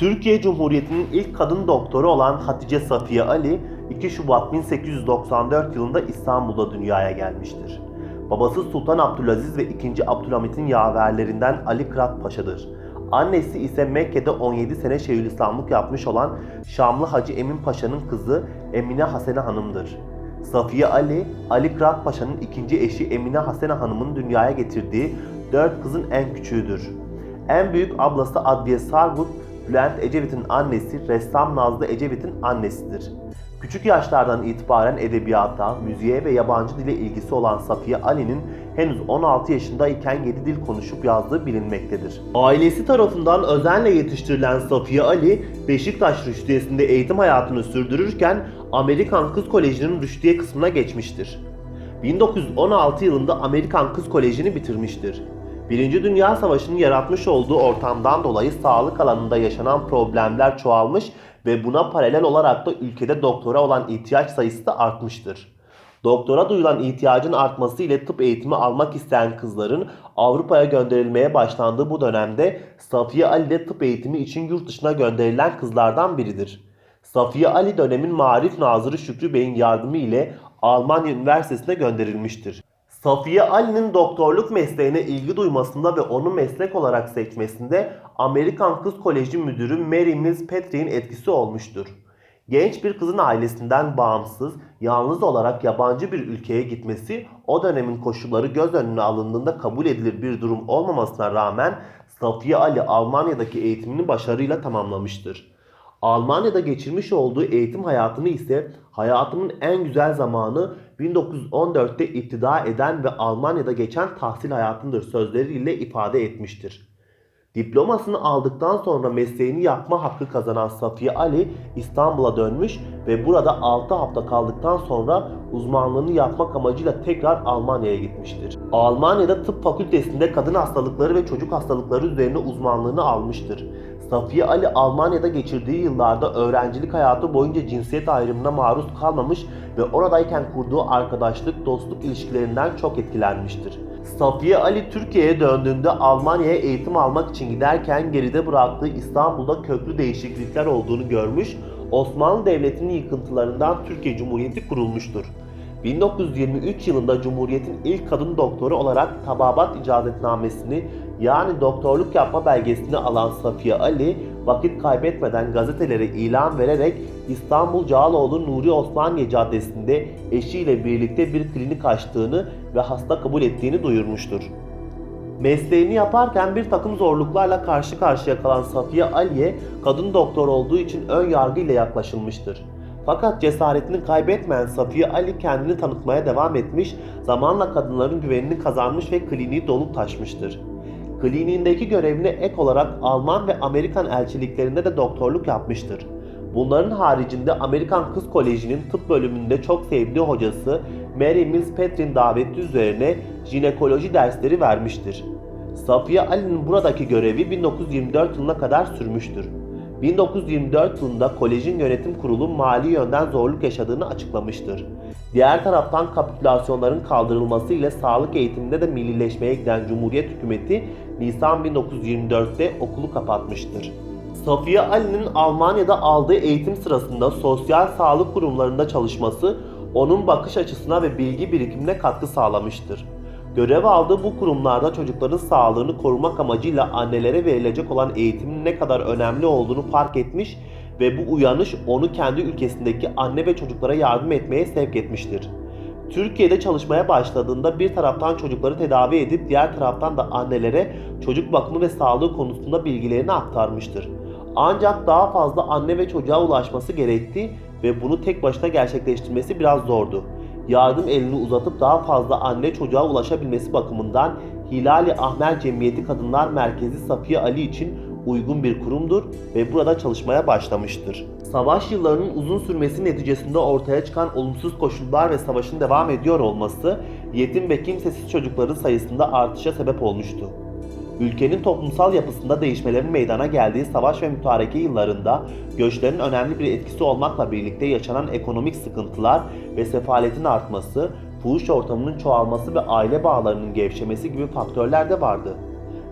Türkiye Cumhuriyeti'nin ilk kadın doktoru olan Hatice Safiye Ali 2 Şubat 1894 yılında İstanbul'da dünyaya gelmiştir. Babası Sultan Abdülaziz ve 2. Abdülhamit'in yaverlerinden Ali Kırat Paşa'dır. Annesi ise Mekke'de 17 sene Şeyhülislamlık yapmış olan Şamlı Hacı Emin Paşa'nın kızı Emine Hasene Hanım'dır. Safiye Ali, Ali Kırat Paşa'nın ikinci eşi Emine Hasene Hanım'ın dünyaya getirdiği dört kızın en küçüğüdür. En büyük ablası Adviye Sargut, Bülent Ecevit'in annesi ressam Nazlı Ecevit'in annesidir. Küçük yaşlardan itibaren edebiyata, müziğe ve yabancı dile ilgisi olan Safiye Ali'nin henüz 16 yaşındayken 7 dil konuşup yazdığı bilinmektedir. Ailesi tarafından özenle yetiştirilen Safiye Ali, Beşiktaş Rüştiyesi'nde eğitim hayatını sürdürürken Amerikan Kız Koleji'nin Rüştiye kısmına geçmiştir. 1916 yılında Amerikan Kız Koleji'ni bitirmiştir. Birinci Dünya Savaşı'nın yaratmış olduğu ortamdan dolayı sağlık alanında yaşanan problemler çoğalmış ve buna paralel olarak da ülkede doktora olan ihtiyaç sayısı da artmıştır. Doktora duyulan ihtiyacın artması ile tıp eğitimi almak isteyen kızların Avrupa'ya gönderilmeye başlandığı bu dönemde Safiye Ali de tıp eğitimi için yurt dışına gönderilen kızlardan biridir. Safiye Ali dönemin Marif Nazırı Şükrü Bey'in yardımı ile Almanya Üniversitesi'ne gönderilmiştir. Safiye Ali'nin doktorluk mesleğine ilgi duymasında ve onu meslek olarak seçmesinde Amerikan Kız Koleji Müdürü Mary Mills Petrick'in etkisi olmuştur. Genç bir kızın ailesinden bağımsız, yalnız olarak yabancı bir ülkeye gitmesi o dönemin koşulları göz önüne alındığında kabul edilir bir durum olmamasına rağmen Safiye Ali Almanya'daki eğitimini başarıyla tamamlamıştır. Almanya'da geçirmiş olduğu eğitim hayatını ise hayatımın en güzel zamanı 1914'te iptida eden ve Almanya'da geçen tahsil hayatındır sözleriyle ifade etmiştir. Diplomasını aldıktan sonra mesleğini yapma hakkı kazanan Safiye Ali İstanbul'a dönmüş ve burada 6 hafta kaldıktan sonra uzmanlığını yapmak amacıyla tekrar Almanya'ya gitmiştir. Almanya'da tıp fakültesinde kadın hastalıkları ve çocuk hastalıkları üzerine uzmanlığını almıştır. Safiye Ali Almanya'da geçirdiği yıllarda öğrencilik hayatı boyunca cinsiyet ayrımına maruz kalmamış ve oradayken kurduğu arkadaşlık, dostluk ilişkilerinden çok etkilenmiştir. Safiye Ali Türkiye'ye döndüğünde Almanya'ya eğitim almak için giderken geride bıraktığı İstanbul'da köklü değişiklikler olduğunu görmüş, Osmanlı Devleti'nin yıkıntılarından Türkiye Cumhuriyeti kurulmuştur. 1923 yılında Cumhuriyet'in ilk kadın doktoru olarak tababat icazetnamesini yani doktorluk yapma belgesini alan Safiye Ali vakit kaybetmeden gazetelere ilan vererek İstanbul Cağaloğlu Nuri Osmaniye Caddesi'nde eşiyle birlikte bir klinik açtığını ve hasta kabul ettiğini duyurmuştur. Mesleğini yaparken bir takım zorluklarla karşı karşıya kalan Safiye Ali'ye kadın doktor olduğu için ön yargıyla yaklaşılmıştır. Fakat cesaretini kaybetmeyen Safiye Ali kendini tanıtmaya devam etmiş, zamanla kadınların güvenini kazanmış ve kliniği dolup taşmıştır. Kliniğindeki görevine ek olarak Alman ve Amerikan elçiliklerinde de doktorluk yapmıştır. Bunların haricinde Amerikan Kız Koleji'nin tıp bölümünde çok sevdiği hocası Mary Mills Petrick'in daveti üzerine jinekoloji dersleri vermiştir. Safiye Ali'nin buradaki görevi 1924 yılına kadar sürmüştür. 1924 yılında kolejin yönetim kurulu mali yönden zorluk yaşadığını açıklamıştır. Diğer taraftan kapitülasyonların kaldırılması ile sağlık eğitiminde de millileşmeye giden Cumhuriyet hükümeti Nisan 1924'te okulu kapatmıştır. Safiye Ali'nin Almanya'da aldığı eğitim sırasında sosyal sağlık kurumlarında çalışması onun bakış açısına ve bilgi birikimine katkı sağlamıştır. Görev aldığı bu kurumlarda çocukların sağlığını korumak amacıyla annelere verilecek olan eğitimin ne kadar önemli olduğunu fark etmiş ve bu uyanış onu kendi ülkesindeki anne ve çocuklara yardım etmeye sevk etmiştir. Türkiye'de çalışmaya başladığında bir taraftan çocukları tedavi edip diğer taraftan da annelere çocuk bakımı ve sağlığı konusunda bilgilerini aktarmıştır. Ancak daha fazla anne ve çocuğa ulaşması gerekti ve bunu tek başına gerçekleştirmesi biraz zordu. Yardım elini uzatıp daha fazla anne çocuğa ulaşabilmesi bakımından Hilali Ahmer Cemiyeti Kadınlar Merkezi Safiye Ali için uygun bir kurumdur ve burada çalışmaya başlamıştır. Savaş yıllarının uzun sürmesi neticesinde ortaya çıkan olumsuz koşullar ve savaşın devam ediyor olması yetim ve kimsesiz çocukların sayısında artışa sebep olmuştu. Ülkenin toplumsal yapısında değişmelerin meydana geldiği savaş ve mütareke yıllarında göçlerin önemli bir etkisi olmakla birlikte yaşanan ekonomik sıkıntılar ve sefaletin artması, fuhuş ortamının çoğalması ve aile bağlarının gevşemesi gibi faktörler de vardı.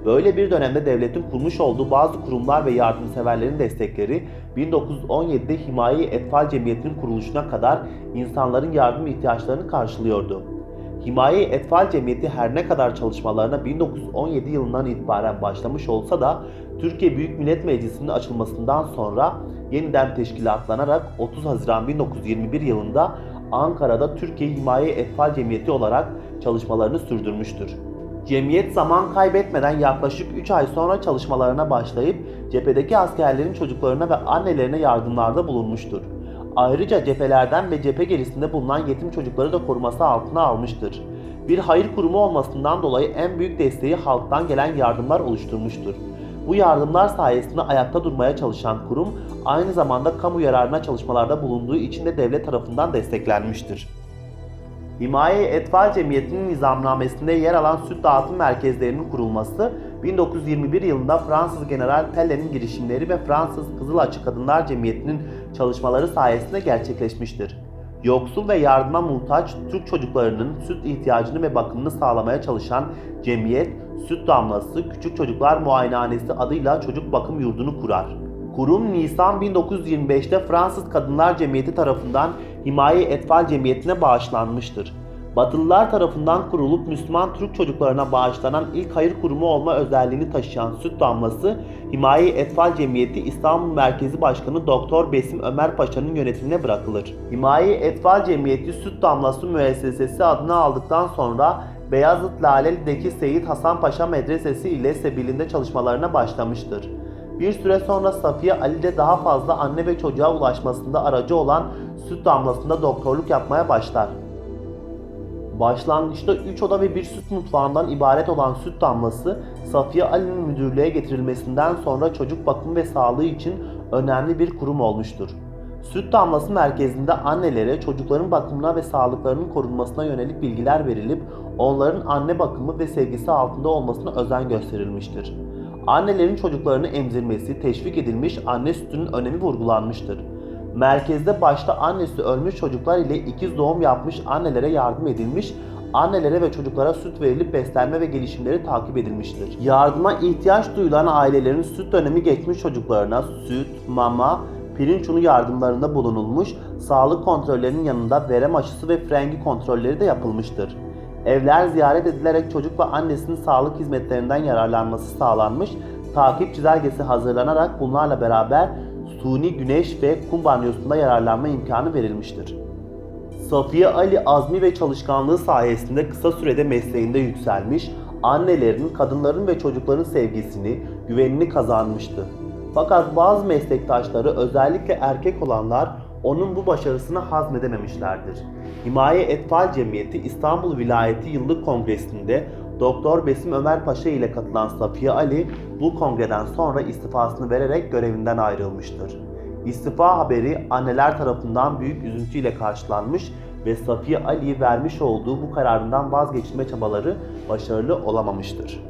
Böyle bir dönemde devletin kurmuş olduğu bazı kurumlar ve yardımseverlerin destekleri 1917'de Himaye Etfal Cemiyeti'nin kuruluşuna kadar insanların yardım ihtiyaçlarını karşılıyordu. Himaye Etfal Cemiyeti her ne kadar çalışmalarına 1917 yılından itibaren başlamış olsa da Türkiye Büyük Millet Meclisi'nin açılmasından sonra yeniden teşkilatlanarak 30 Haziran 1921 yılında Ankara'da Türkiye Himaye Etfal Cemiyeti olarak çalışmalarını sürdürmüştür. Cemiyet zaman kaybetmeden yaklaşık 3 ay sonra çalışmalarına başlayıp cephedeki askerlerin çocuklarına ve annelerine yardımlarda bulunmuştur. Ayrıca cephelerden ve cephe gerisinde bulunan yetim çocukları da koruması altına almıştır. Bir hayır kurumu olmasından dolayı en büyük desteği halktan gelen yardımlar oluşturmuştur. Bu yardımlar sayesinde ayakta durmaya çalışan kurum aynı zamanda kamu yararına çalışmalarda bulunduğu için de devlet tarafından desteklenmiştir. Himaye Etfal Cemiyeti'nin nizamnamesinde yer alan süt dağıtım merkezlerinin kurulması 1921 yılında Fransız General Telle'nin girişimleri ve Fransız Kızıl Açık Kadınlar Cemiyeti'nin çalışmaları sayesinde gerçekleşmiştir. Yoksul ve yardıma muhtaç Türk çocuklarının süt ihtiyacını ve bakımını sağlamaya çalışan cemiyet, Süt Damlası Küçük Çocuklar Muayenehanesi adıyla çocuk bakım yurdunu kurar. Kurum Nisan 1925'te Fransız Kadınlar Cemiyeti tarafından Himaye Etfal Cemiyeti'ne bağışlanmıştır. Batılılar tarafından kurulup Müslüman Türk çocuklarına bağışlanan ilk hayır kurumu olma özelliğini taşıyan Süt Damlası, Himaye Etfal Cemiyeti İstanbul Merkezi Başkanı Doktor Besim Ömer Paşa'nın yönetimine bırakılır. Himaye Etfal Cemiyeti Süt Damlası Müessesesi adını aldıktan sonra Beyazıt Laleli'deki Seyit Hasan Paşa Medresesi ile Sebil'inde çalışmalarına başlamıştır. Bir süre sonra Safiye Ali de daha fazla anne ve çocuğa ulaşmasında aracı olan süt damlasında doktorluk yapmaya başlar. Başlangıçta 3 oda ve bir süt mutfağından ibaret olan süt damlası, Safiye Ali'nin müdürlüğe getirilmesinden sonra çocuk bakım ve sağlığı için önemli bir kurum olmuştur. Süt damlası merkezinde annelere çocukların bakımına ve sağlıklarının korunmasına yönelik bilgiler verilip onların anne bakımı ve sevgisi altında olmasına özen gösterilmiştir. Annelerin çocuklarını emzirmesi teşvik edilmiş anne sütünün önemi vurgulanmıştır. Merkezde başta annesi ölmüş çocuklar ile ikiz doğum yapmış annelere yardım edilmiş, annelere ve çocuklara süt verilip beslenme ve gelişimleri takip edilmiştir. Yardıma ihtiyaç duyulan ailelerin süt dönemi geçmiş çocuklarına süt, mama, pirinç unu yardımlarında bulunulmuş, sağlık kontrollerinin yanında verem aşısı ve frengi kontrolleri de yapılmıştır. Evler ziyaret edilerek çocuk ve annesinin sağlık hizmetlerinden yararlanması sağlanmış, takip çizelgesi hazırlanarak bunlarla beraber suni güneş ve kum banyosunda yararlanma imkanı verilmiştir. Safiye Ali azmi ve çalışkanlığı sayesinde kısa sürede mesleğinde yükselmiş, annelerin, kadınların ve çocukların sevgisini, güvenini kazanmıştı. Fakat bazı meslektaşları özellikle erkek olanlar onun bu başarısını hazmedememişlerdir. Himaye Etfal Cemiyeti İstanbul Vilayeti Yıllık Kongresi'nde Doktor Besim Ömer Paşa ile katılan Safiye Ali bu kongreden sonra istifasını vererek görevinden ayrılmıştır. İstifa haberi anneler tarafından büyük üzüntüyle karşılanmış ve Safiye Ali'yi vermiş olduğu bu kararından vazgeçilme çabaları başarılı olamamıştır.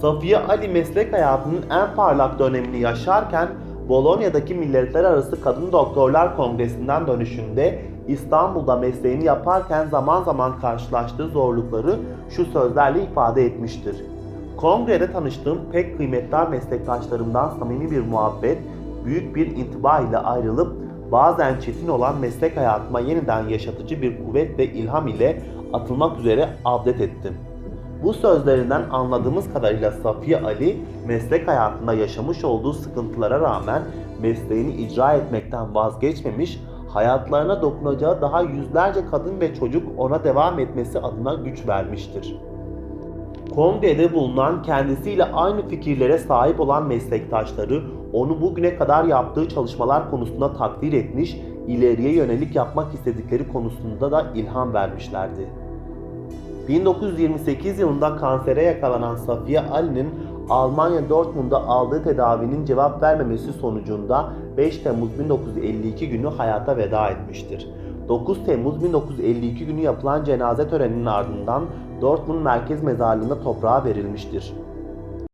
Safiye Ali meslek hayatının en parlak dönemini yaşarken Bolonya'daki Milletler Arası Kadın Doktorlar Kongresi'nden dönüşünde İstanbul'da mesleğini yaparken zaman zaman karşılaştığı zorlukları şu sözlerle ifade etmiştir. Kongrede tanıştığım pek kıymetli meslektaşlarımdan samimi bir muhabbet, büyük bir intiba ile ayrılıp bazen çetin olan meslek hayatıma yeniden yaşatıcı bir kuvvet ve ilham ile atılmak üzere abdet ettim. Bu sözlerinden anladığımız kadarıyla Safiye Ali meslek hayatında yaşamış olduğu sıkıntılara rağmen mesleğini icra etmekten vazgeçmemiş, hayatlarına dokunacağı daha yüzlerce kadın ve çocuk ona devam etmesi adına güç vermiştir. Kongrede bulunan kendisiyle aynı fikirlere sahip olan meslektaşları onu bugüne kadar yaptığı çalışmalar konusunda takdir etmiş, ileriye yönelik yapmak istedikleri konusunda da ilham vermişlerdi. 1928 yılında kansere yakalanan Safiye Ali'nin Almanya Dortmund'da aldığı tedavinin cevap vermemesi sonucunda 5 Temmuz 1952 günü hayata veda etmiştir. 9 Temmuz 1952 günü yapılan cenaze töreninin ardından Dortmund Merkez Mezarlığı'nda toprağa verilmiştir.